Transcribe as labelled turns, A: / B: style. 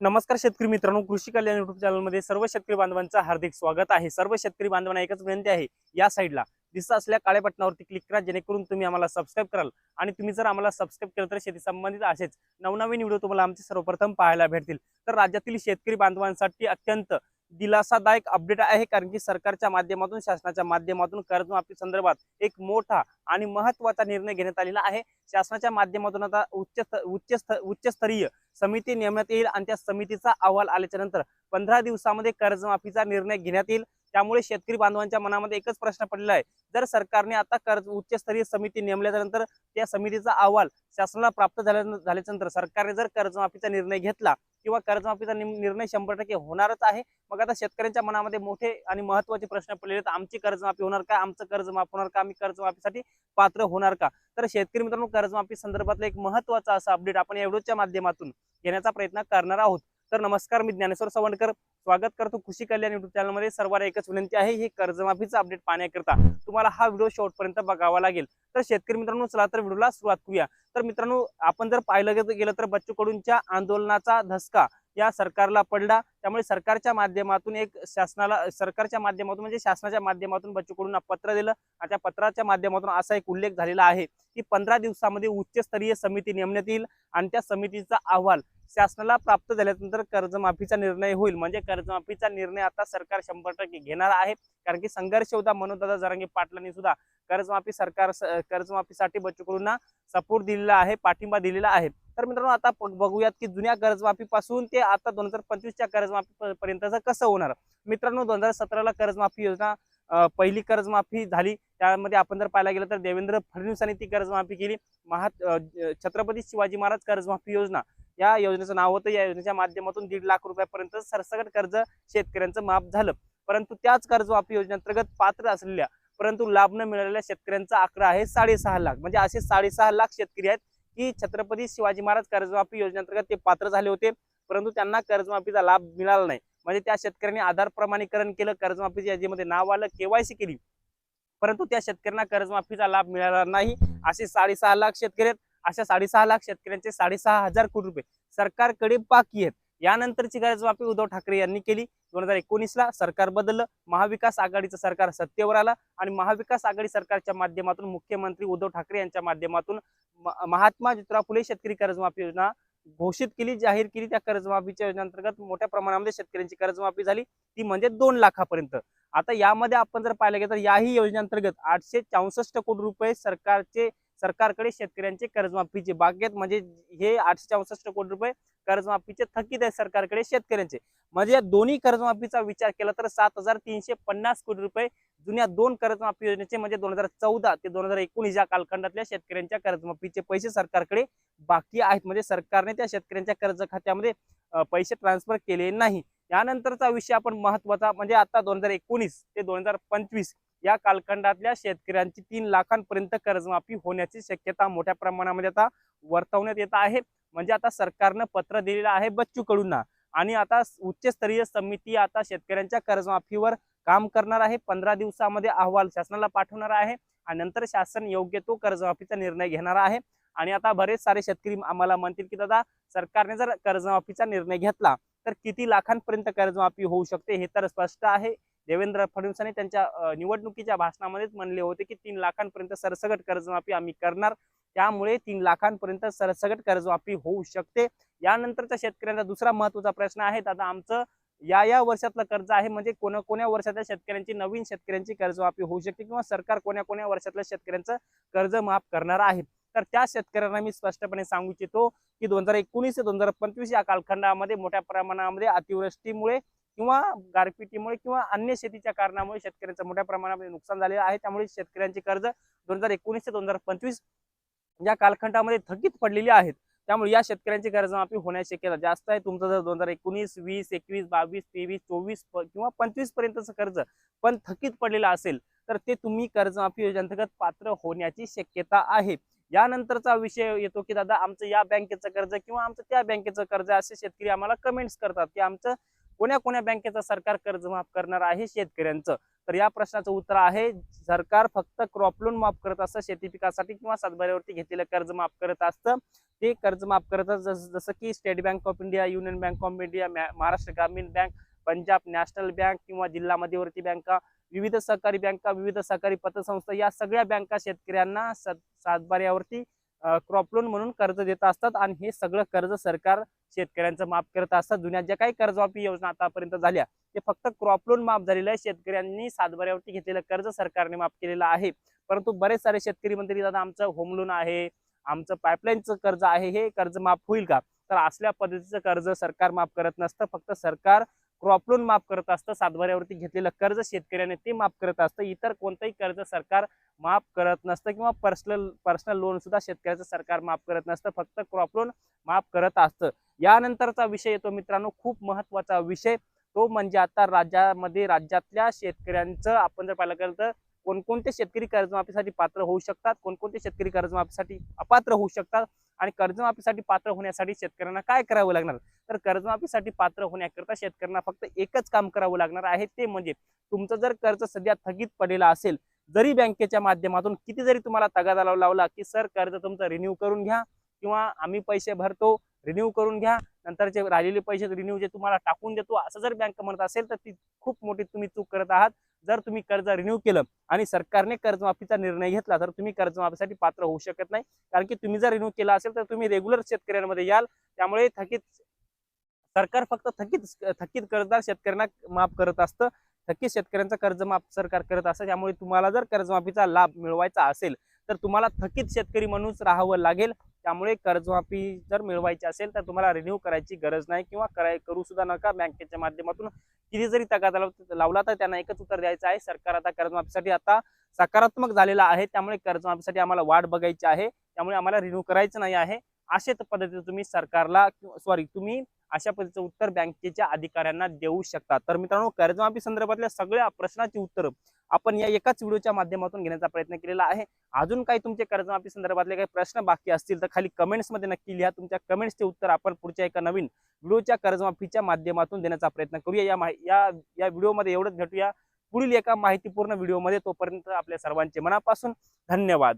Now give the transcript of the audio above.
A: नमस्कार शेतकरी मित्रांनो कृषी कल्याण युट्यूब चॅनलमध्ये सर्व शेतकरी बांधवांचं हार्दिक स्वागत आहे. सर्व शेतकरी बांधवांना एकच विनंती आहे या साईडला दिसत असल्या काळ्या बटनावरती क्लिक करा जेणेकरून तुम्ही आम्हाला सबस्क्राईब कराल. आणि तुम्ही जर आम्हाला सबस्क्राईब केलं तर शेती संबंधित असेच नवनवीन व्हिडिओ तुम्हाला आमचे सर्वप्रथम पाहायला भेटतील. तर राज्यातील शेतकरी बांधवांसाठी अत्यंत दिलासादायक अपडेट आहे कारण की सरकारच्या माध्यमातून शासनाच्या माध्यमातून कर्जमाफी संदर्भात एक मोठा आणि महत्त्वाचा निर्णय घेण्यात आलेला आहे. शासनाच्या माध्यमातून आता उच्च उच्च उच्चस्तरीय समिती नेमण्यात येईल आणि त्या समितीचा अहवाल आल्याच्यानंतर पंधरा दिवसामध्ये कर्जमाफीचा निर्णय घेण्यात येईल. त्यामुळे शेतकरी बांधवांच्या मनामध्ये एकच प्रश्न पडलेला आहे. जर सरकारने आता कर्ज उच्चस्तरीय समिती नेमल्यानंतर नंतर त्या समितीचा अहवाल शासनाला प्राप्त झाल्या झाल्याच्यानंतर सरकारने जर कर्जमाफीचा निर्णय घेतला किंवा कर्जमाफीचा निर्णय शंभर टक्के होणारच आहे. मग आता शेतकऱ्यांच्या मनामध्ये मोठे आणि महत्त्वाचे प्रश्न पडलेले आहेत. आमची कर्जमाफी होणार का? आमचं कर्ज माफ होणार का? आम्ही कर्जमाफीसाठी पात्र होणार का? तर शेतकरी मित्रांनो कर्जमाफी संदर्भातला एक महत्त्वाचा असा अपडेट आपण या व्हिडिओच्या माध्यमातून घेण्याचा प्रयत्न करणार आहोत. तर नमस्कार मी ज्ञानेश्वर सवंडकर. स्वागत करतो कृषी कल्याण युट्यूब चॅनलमध्ये सर्वांना एकच विनंती आहे ही कर्जमाफीचा अपडेट पाहण्याकरता. तुम्हाला हा व्हिडिओ शेवटपर्यंत बघावा लागेल. तर शेतकरी मित्रांनो चला तर व्हिडिओला सुरुवात करूया. तर मित्रांनो आपण जर पाहिलं गेलं तर बच्चू कडूंच्या आंदोलनाचा धसका या सरकारला पडला. त्यामुळे सरकारच्या माध्यमातून एक शासनाला सरकारच्या माध्यमातून म्हणजे शासनाच्या माध्यमातून बच्चू कडूंना पत्र दिलं आणि त्या पत्राच्या माध्यमातून असा एक उल्लेख झालेला आहे की पंधरा दिवसामध्ये उच्चस्तरीय समिती नेमण्यात येईल आणि त्या समितीचा अहवाल शासनाला प्राप्त झाल्यानंतर कर्जमाफीचा निर्णय होईल. म्हणजे कर्जमाफीचा निर्णय आता सरकार शंभर टक्के घेणार आहे. कारण की संघर्ष होता मनोदादा जरांगे पाटलांनी सुद्धा कर्जमाफी सरकार कर्जमाफीसाठी बच्चू कडूंना सपोर्ट दिलेला आहे पाठिंबा दिलेला आहे. तर मित्रांनो आता बघूयात की जुन्या कर्जमाफीपासून ते आता दोन हजार पंचवीसच्या कर्जमाफी पर्यंतचं कसं होणार? मित्रांनो दोन हजार सतराला कर्जमाफी योजना पहिली कर्जमाफी झाली. त्यामध्ये आपण जर पाहायला गेलं तर देवेंद्र फडणवीसांनी ती कर्जमाफी केली. महा छत्रपती शिवाजी महाराज कर्जमाफी योजना. या योजनेचं नाव होतं. या योजनेच्या माध्यमातून दीड लाख रुपयापर्यंत सरसकट कर्ज शेतकऱ्यांचं माफ झालं. परंतु त्याच कर्जमाफी योजनेअंतर्गत पात्र असलेल्या परंतु लाभ न मिळालेल्या शेतकऱ्यांचा आकडा आहे साडेसहा लाख. म्हणजे असे साडेसहा लाख शेतकरी आहेत की छत्रपती शिवाजी महाराज कर्जमाफी योजनेअंतर्गत ते पात्र झाले होते परंतु त्यांना कर्जमाफीचा लाभ मिळाला नाही. म्हणजे त्या शेतकऱ्यांनी आधार प्रमाणीकरण केलं कर्जमाफीच्या यादीमध्ये नाव आलं केवायसी केली. परंतु त्या शेतकऱ्यांना कर्जमाफीचा लाभ मिळाला नाही. असे साडेसहा लाख शेतकरी आहेत. अशा साडेसहा लाख शेतकऱ्यांचे साडेसहा हजार कोटी रुपये सरकारकडे बाकी आहेत. यानंतरची कर्जमाफी उद्धव ठाकरे यांनी केली. दोन हजार एकोणीसला सरकार बदललं. महाविकास आघाडीचं सरकार सत्तेवर आलं आणि महाविकास आघाडी सरकारच्या माध्यमातून मुख्यमंत्री उद्धव ठाकरे यांच्या माध्यमातून महात्मा ज्योतिराव फुले शेतकरी कर्जमाफी योजना घोषित केली जाहीर केली. त्या कर्जमाफीच्या योजनेअंतर्गत मोठ्या प्रमाणामध्ये शेतकऱ्यांची कर्जमाफी झाली. ती म्हणजे दोन लाखापर्यंत. आता यामध्ये आपण जर पाहिलं गेलं तर याही योजनेअंतर्गत आठशे चौसष्ट कोटी रुपये सरकारचे सरकारकडे शेतकऱ्यांचे कर्जमाफीचे बागेत म्हणजे हे आठशे चौसष्ट कोटी रुपये कर्जमाफीचे थकीत आहे सरकारकडे शेतकऱ्यांचे. म्हणजे या दोन्ही कर्जमाफीचा विचार केला तर सात हजार तीनशे पन्नास कोटी रुपये जुन्या दोन कर्जमाफी योजनेचे म्हणजे दोन हजार चौदा ते दोन हजार एकोणीस या कालखंडातल्या शेतकऱ्यांच्या कर्जमाफीचे पैसे सरकारकडे बाकी आहेत. म्हणजे सरकारने त्या शेतकऱ्यांच्या कर्ज खात्यामध्ये पैसे ट्रान्सफर केले नाही. यानंतरचा विषय आपण महत्त्वाचा म्हणजे आता दोन हजार एकोणीस ते दोन हजार पंचवीस या कालखंडातल्या शेतकऱ्यांची तीन लाखांपर्यंत कर्जमाफी होण्याची शक्यता मोठ्या प्रमाणामध्ये आता वर्तवण्यात येत आहे. म्हणजे आता सरकारनं पत्र दिलेलं आहे बच्चू कडूंना आणि आता उच्चस्तरीय समिती आता शेतकऱ्यांच्या कर्जमाफीवर काम करणार आहे. पंधरा दिवसामध्ये अहवाल शासनाला पाठवणार आहे. आणि नंतर शासन योग्य तो कर्जमाफीचा निर्णय घेणार आहे. आणि आता बरेच सारे शेतकरी आम्हाला म्हणतील की दादा सरकारने जर कर्जमाफीचा निर्णय घेतला तर किती लाखांपर्यंत कर्जमाफी होऊ शकते हे तर स्पष्ट आहे. देवेंद्र फडणवीसांनी त्यांच्या निवडणुकीच्या भाषणामध्येच म्हणले होते की तीन लाखांपर्यंत सरसगट कर्जमाफी आम्ही करणार. त्यामुळे तीन लाखांपर्यंत सरसगट कर्जमाफी होऊ शकते. यानंतरच्या शेतकऱ्यांचा दुसरा महत्त्वाचा प्रश्न आहे दादा आमचं या या वर्षातलं कर्ज आहे म्हणजे कोण्या कोण्या वर्षातल्या शेतकऱ्यांची नवीन शेतकऱ्यांची कर्जमाफी होऊ शकते किंवा सरकार कोण्या कोण्या वर्षातल्या शेतकऱ्यांचं कर्ज माफ करणार आहे? तर त्या शेतकऱ्यांना मी स्पष्टपणे सांगू इच्छितो की दोन हजार एकोणीस ते दोन हजार पंचवीस या कालखंडामध्ये मोठ्या प्रमाणामध्ये अतिवृष्टीमुळे किंवा गारपिटीमुळे किंवा अन्य शेतीच्या कारणामुळे शेतकऱ्यांचं मोठ्या प्रमाणामध्ये नुकसान झालेलं आहे. त्यामुळे शेतकऱ्यांचे कर्ज दोन हजार एकोणीस ते दोन हजार पंचवीस या कालखंडामध्ये थकीत पडलेली आहेत. त्यामुळे या शेतकऱ्यांची कर्जमाफी होण्याची शक्यता जास्त आहे. तुमचं जर दोन हजार एकोणीस वीस एकवीस बावीस तेवीस चोवीस किंवा पंचवीस पर्यंतचं कर्ज पण थकीत पडलेलं असेल तर ते तुम्ही कर्जमाफी योजनेअंतर्गत पात्र होण्याची शक्यता आहे. यानंतरचा विषय येतो की दादा आमचं या बँकेचं कर्ज किंवा आमचं त्या बँकेचं कर्ज? असे शेतकरी आम्हाला कमेंट्स करतात की आमचं कोण्या कोण्या बँकेचं सरकार कर्ज माफ करणार आहे शेतकऱ्यांचं? तर या प्रश्नाचं उत्तर आहे सरकार फक्त क्रॉप लोन माफ करत असतं शेती पिकासाठी किंवा सातबाऱ्यावरती घेतलेलं कर्ज माफ करत असतं. ते कर्ज माफ करत जसं जस जसं की State Bank of India Union Bank of India Maharashtra Gramin Bank Punjab national bank किंवा जिल्हा मध्यवर्ती बँका विविध सहकारी बँका विविध सहकारी पतसंस्था या सगळ्या बँका शेतकऱ्यांना सात सातबाऱ्यावरती क्रॉप लोन म्हणून कर्ज देत असतात आणि हे सगळं कर्ज सरकार शेतकऱ्यांचं माफ करत असतात. जुन्या ज्या काही कर्जमाफी योजना आतापर्यंत झाल्या ते फक्त क्रॉप लोन माफ झालेलं आहे. शेतकऱ्यांनी सातबाऱ्यावरती घेतलेलं कर्ज सरकारने माफ केलेलं आहे. परंतु बरेच सारे शेतकरी म्हणतील दादा आमचं होम लोन आहे आमचं पाईपलाईनचं कर्ज आहे हे कर्ज माफ होईल का? तर असल्या पद्धतीचं कर्ज सरकार माफ करत नसतं. फक्त सरकार क्रॉप लोन माफ करत असतं सातबाऱ्यावरती घेतलेलं कर्ज शेतकऱ्याने ते माफ करत असतं. इतर कोणतंही कर्ज सरकार माफ करत नसतं किंवा पर्सनल पर्सनल लोन सुद्धा शेतकऱ्याचं सरकार माफ करत नसतं. फक्त क्रॉप लोन माफ करत असतं. यानंतरचा विषय येतो मित्रांनो खूप महत्त्वाचा विषय. तो म्हणजे आता राज्यामध्ये राज्यातल्या शेतकऱ्यांचं आपण जर पाहिलं गेलं तर कोणकोणते शेतकरी कर्जमाफीसाठी पात्र होऊ शकतात? कोणकोणते शेतकरी कर्जमाफीसाठी अपात्र होऊ शकतात? आणि कर्जमाफीसाठी पात्र होण्यासाठी शेतकऱ्यांना काय करावं लागणार? तर कर्जमाफीसाठी पात्र होण्याकरता शेतकऱ्यांना फक्त एकच काम करावं लागणार आहे ते म्हणजे तुमचं जर कर्ज सध्या थकीत पडलेलं असेल जरी बँकेच्या माध्यमातून किती जरी तुम्हाला तगादा लावला की सर कर्ज तुमचं रिन्यू करून घ्या किंवा आम्ही पैसे भरतो रिन्यू करून घ्या. नंतरचे राहिलेले पैसे रिन्यू जे तुम्हाला टाकून देतो असं जर बँक म्हणत असेल तर ती खूप मोठी तुम्ही चूक करत आहात. जर तुम्ही कर्ज रिन्यू केलं आणि सरकारने कर्जमाफीचा निर्णय घेतला तर तुम्ही कर्जमाफीसाठी पात्र होऊ शकत नाही. कारण की तुम्ही जर रिन्यू केला असेल तर तुम्ही रेग्युलर शेतकऱ्यांमध्ये याल. त्यामुळे थकीत सरकार फक्त थकीत थकीत कर्जदार शेतकऱ्यांना माफ करत असतं. थकीत शेतकऱ्यांचा कर्ज माफ सरकार करत असतं. त्यामुळे तुम्हाला जर कर्जमाफीचा लाभ मिळवायचा असेल तर तुम्हाला थकीत शेतकरी म्हणूनच राहावं लागेल. त्यामुळे कर्जमाफी जर मिळवायची असेल तर तुम्हाला रिन्यू करायची गरज नाही किंवा कराय करू सुद्धा नका. बँकेच्या माध्यमातून किती जरी तगादा लावला तर त्यांना एकच उत्तर द्यायचं आहे. सरकार आता कर्जमाफीसाठी आता सकारात्मक झालेला आहे. त्यामुळे कर्जमाफीसाठी आम्हाला वाट बघायची आहे. त्यामुळे आम्हाला रिन्यू करायचं नाही आहे. अशाच पद्धतीने तुम्ही सरकारला सॉरी तुम्ही अशा पद्धतीचं उत्तर बँकेच्या अधिकाऱ्यांना देऊ शकता. तर मित्रांनो कर्जमाफी संदर्भातल्या सगळ्या प्रश्नाची उत्तरं आपण या एकाच व्हिडिओच्या माध्यमातून घेण्याचा प्रयत्न केलेला आहे. अजून काही तुमचे कर्जमाफी संदर्भातले काही प्रश्न बाकी असतील तर खाली कमेंट्समध्ये नक्की लिहा. तुमच्या कमेंट्सचे उत्तर आपण पुढच्या एका नवीन व्हिडिओच्या कर्जमाफीच्या माध्यमातून देण्याचा प्रयत्न करूया. या या या व्हिडिओमध्ये एवढंच भेटूया पुढील एका माहितीपूर्ण व्हिडिओमध्ये तोपर्यंत आपल्या सर्वांचे मनापासून धन्यवाद.